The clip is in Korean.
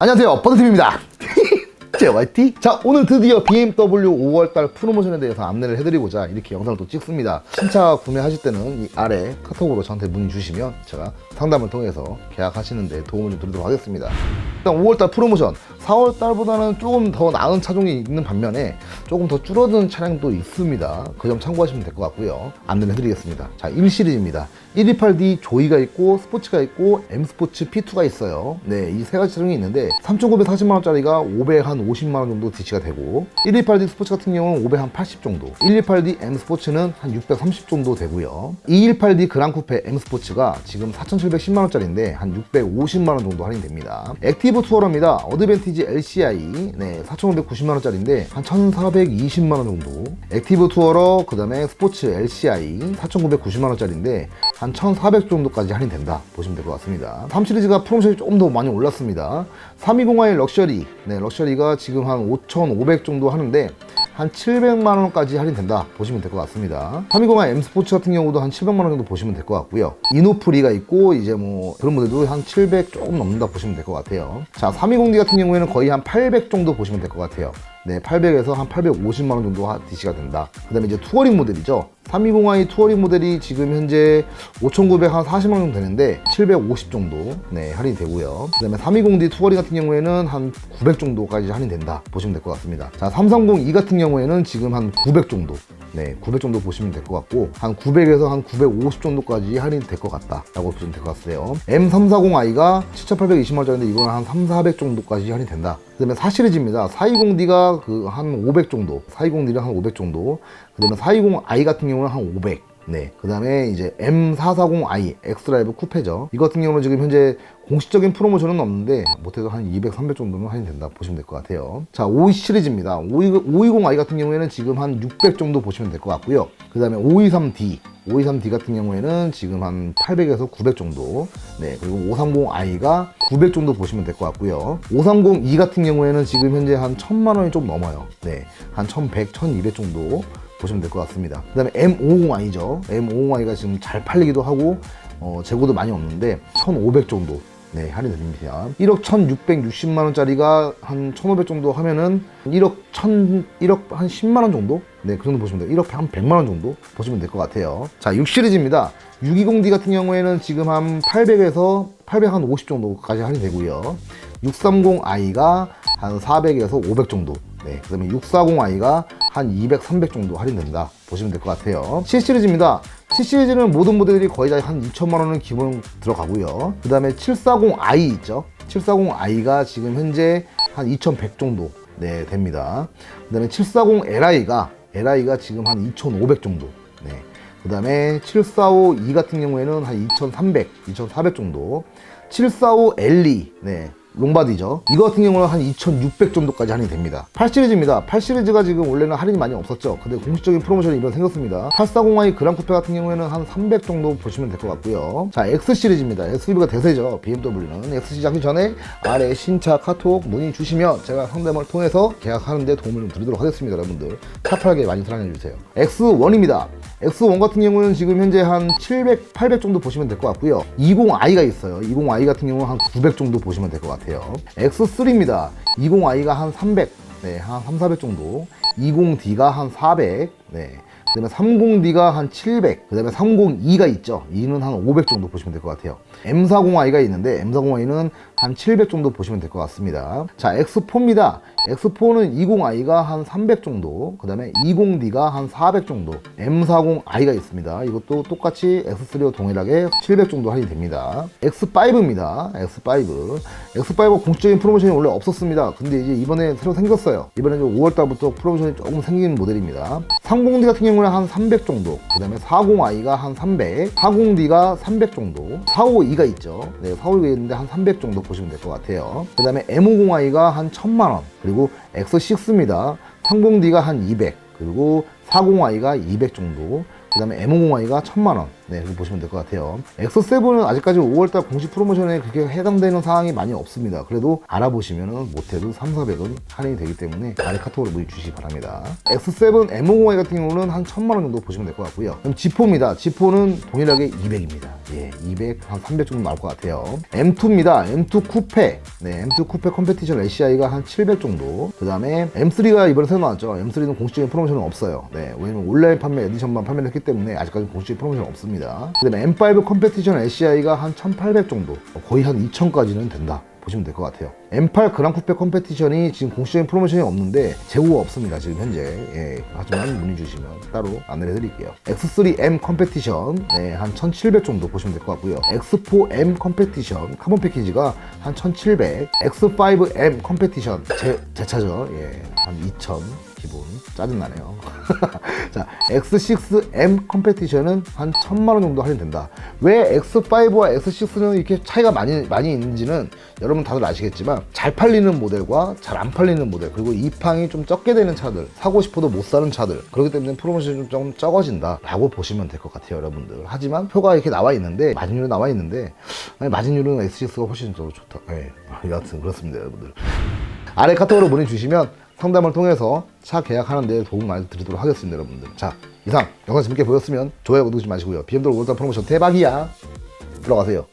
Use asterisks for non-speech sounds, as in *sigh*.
안녕하세요. 버드팀입니다. *laughs* JYT 자 오늘 드디어 BMW 5월달 프로모션에 대해서 안내를 해드리고자 이렇게 영상을 또 찍습니다. 신차 구매하실 때는 이 아래 카톡으로 저한테 문의 주시면 제가 상담을 통해서 계약하시는데 도움을 좀 드리도록 하겠습니다. 일단 5월달 프로모션 4월 달보다는 조금 더 나은 차종이 있는 반면에 조금 더 줄어든 차량도 있습니다 그 점 참고하시면 될 것 같고요 안내를 해드리겠습니다 자 1시리즈입니다 128D 조이가 있고 스포츠가 있고 M 스포츠 P2가 있어요. 네, 이 세 가지 차종이 있는데 3,940만 원짜리가 550만 원 정도 DC가 되고 128D 스포츠 같은 경우는 580 정도, 128D M 스포츠는 한 630 정도 되고요. 218D 그랑 쿠페 M 스포츠가 지금 4,710만 원짜리인데 한 650만 원 정도 할인됩니다. 액티브 투어러입니다. 어드밴티지 LCI 네, 4,590만 원짜리인데 한 1,420만 원 정도. 액티브 투어러 그 다음에 스포츠 LCI 4,990만 원짜리인데 한 1,400 정도까지 할인된다 보시면 될 것 같습니다. 3 시리즈가 프로모션이 조금 더 많이 올랐습니다. 320i 럭셔리, 네, 럭셔리가 지금 한 5,500 정도 하는데 한 700만 원까지 할인된다 보시면 될 것 같습니다. 320i M 스포츠 같은 경우도 한 700만 원 정도 보시면 될 것 같고요. 이노프리가 있고 이제 뭐 그런 모델도 한 700 조금 넘는다 보시면 될 것 같아요. 자, 320D 같은 경우에는 거의 한 800 정도 보시면 될 것 같아요. 네, 800에서 한 850만 원 정도 DC가 된다. 그다음에 이제 투어링 모델이죠. 320i 투어링 모델이 지금 현재 5,940만 원 정도 되는데 750 정도 네, 할인이 되고요. 그다음에 320D 투어링 같은 경우에는 한 900 정도까지 할인된다 보시면 될 것 같습니다. 자, 330E 같은 경우에는 지금 한 900 정도 네, 900 정도 보시면 될 것 같고 한 900에서 한 950 정도까지 할인이 될것 같다라고 보시면 될 것 같아요. M340i가 7,820만 원짜리인데 이거는 한 3, 400 정도까지 할인이 된다. 그 다음에 4시리즈입니다. 420D가 그 한 500 정도, 420D는 한500 정도, 그 다음에 420i 같은 경우는 한 500. 네. 그 다음에 이제 M440i 엑스드라이브 쿠페죠. 이 같은 경우는 지금 현재 공식적인 프로모션은 없는데 못해도 한 200, 300 정도는 할인 된다 보시면 될 것 같아요. 자, 52 시리즈입니다. 520i 같은 경우에는 지금 한 600 정도 보시면 될 것 같고요. 그 다음에 523D 523D 같은 경우에는 지금 한 800에서 900 정도. 네, 그리고 530i가 900 정도 보시면 될 것 같고요. 530e 같은 경우에는 지금 현재 한 1000만 원이 좀 넘어요. 네, 한 1100, 1200 정도 보시면 될 것 같습니다. 그 다음에 M550i죠. M550i가 지금 잘 팔리기도 하고, 어, 재고도 많이 없는데, 1500 정도. 네, 할인됩니다. 1억 1660만 원짜리가 한 1500 정도 하면은 1억 1000, 1억 한 10만 원 정도? 네, 그 정도 보시면 돼요. 1억 한 100만 원 정도 보시면 될 것 같아요. 자, 6 시리즈입니다. 620D 같은 경우에는 지금 한 800에서 850 정도까지 할인되고요. 630i가 한 400에서 500 정도. 네, 그 다음에 640i가 한 200, 300 정도 할인된다. 보시면 될 것 같아요. 7 시리즈입니다. 7 시리즈는 모든 모델들이 거의 다 한 2천만 원은 기본 들어가고요. 그 다음에 740i 있죠. 740i가 지금 현재 한 2,100 정도 네, 됩니다. 그 다음에 740li가 li가 지금 한 2,500 정도. 네. 그 다음에 745e 같은 경우에는 한 2,300, 2,400 정도. 745LE, 네. 롱바디죠. 이거 같은 경우는 한 2,600 정도까지 할인이 됩니다. 8시리즈입니다. 8시리즈가 지금 원래는 할인이 많이 없었죠. 근데 공식적인 프로모션이 이번 생겼습니다. 840i 그랑쿠페 같은 경우에는 한 300 정도 보시면 될 것 같고요. 자, X시리즈입니다. SUV가 대세죠. BMW는. X 시작하기 전에 아래 신차 카톡 문의 주시면 제가 상담을 통해서 계약하는데 도움을 좀 드리도록 하겠습니다. 여러분들. 차팔하게 많이 사랑해주세요. X1입니다. X1 같은 경우는 지금 현재 한 700, 800 정도 보시면 될 것 같고요. 20i가 있어요. 20i 같은 경우는 한 900 정도 보시면 될 것 같아요. X3입니다. 20i가 한 300, 네, 한 3, 400 정도. 20D가 한 400, 네. 그 다음에 30D가 한 700, 그 다음에 30E가 있죠. E는 한 500 정도 보시면 될 것 같아요. M40i가 있는데 M40i는 한 700 정도 보시면 될 것 같습니다. 자, X4입니다. X4는 20i가 한 300 정도, 그 다음에 20D가 한 400 정도, M40i가 있습니다. 이것도 똑같이 X3와 동일하게 700 정도 할인이 됩니다. X5입니다. X5. X5 공식적인 프로모션이 원래 없었습니다. 근데 이제 이번에 새로 생겼어요. 이번에 5월달부터 프로모션이 조금 생긴 모델입니다. 30D 같은 경우 는한300 정도, 그 다음에 40i가 한 300, 40D가 300 정도, 452가 있죠. 네, 452가 있는데 한 300 정도 보시면 될 것 같아요. 그 다음에 M50i가 한 1000만원, 그리고 X6입니다. 30D가 한 200, 그리고 40i가 200 정도, 그 다음에 M50i가 1000만원, 네, 그렇게 보시면 될 것 같아요. X7은 아직까지 5월달 공식 프로모션에 그렇게 해당되는 사항이 많이 없습니다. 그래도 알아보시면은 못해도 3, 400은 할인이 되기 때문에 아래 카톡으로 문의 주시기 바랍니다. X7 M5Y 같은 경우는 한 1000만 원 정도 보시면 될 것 같고요. 그럼 G4입니다. G4는 동일하게 200입니다. 예, 200, 한 300 정도 나올 것 같아요. M2입니다. M2 쿠페. 네, M2 쿠페 컴페티션 LCI가 한 700 정도. 그 다음에 M3가 이번에 새로 나왔죠. M3는 공식적인 프로모션은 없어요. 네, 왜냐면 온라인 판매 에디션만 판매를 했기 때문에 아직까지 공식적인 프로모션은 없습니다. 그 다음에 M5 컴페티션 LCI가 한 1800 정도. 거의 한 2000까지는 된다. 보시면 될 것 같아요. M8 그랑 쿠페 컴페티션이 지금 공식적인 프로모션이 없는데 재고가 없습니다. 지금 현재. 예. 하지만 문의 주시면 따로 안내를 해드릴게요. X3M 컴페티션 네, 한 1700 정도 보시면 될 것 같고요. X4M 컴페티션 카본 패키지가 한 1700. X5M 컴페티션 제, 제 차죠. 예. 한 2000. 기본 짜증나네요. *laughs* 자, X6M 컴페티션은 한 천만 원 정도 할인된다. 왜 X5와 X6는 이렇게 차이가 많이 많이 있는지는 여러분 다들 아시겠지만 잘 팔리는 모델과 잘 안 팔리는 모델 그리고 이팡이 좀 적게 되는 차들 사고 싶어도 못 사는 차들 그렇기 때문에 프로모션이 좀 적어진다 라고 보시면 될 것 같아요, 여러분들. 하지만 표가 이렇게 나와 있는데 마진율은 나와 있는데 아니, 마진율은 X6가 훨씬 더 좋다. 예, *laughs* 여하튼 그렇습니다, 여러분들. 아래 카톡으로 보내주시면 상담을 통해서 차 계약하는 데 도움 많이 드리도록 하겠습니다, 여러분들. 자, 이상 영상 재밌게 보셨으면 좋아요, 구독 좀 마시고요. BMW 월달 프로모션 대박이야. 들어가세요.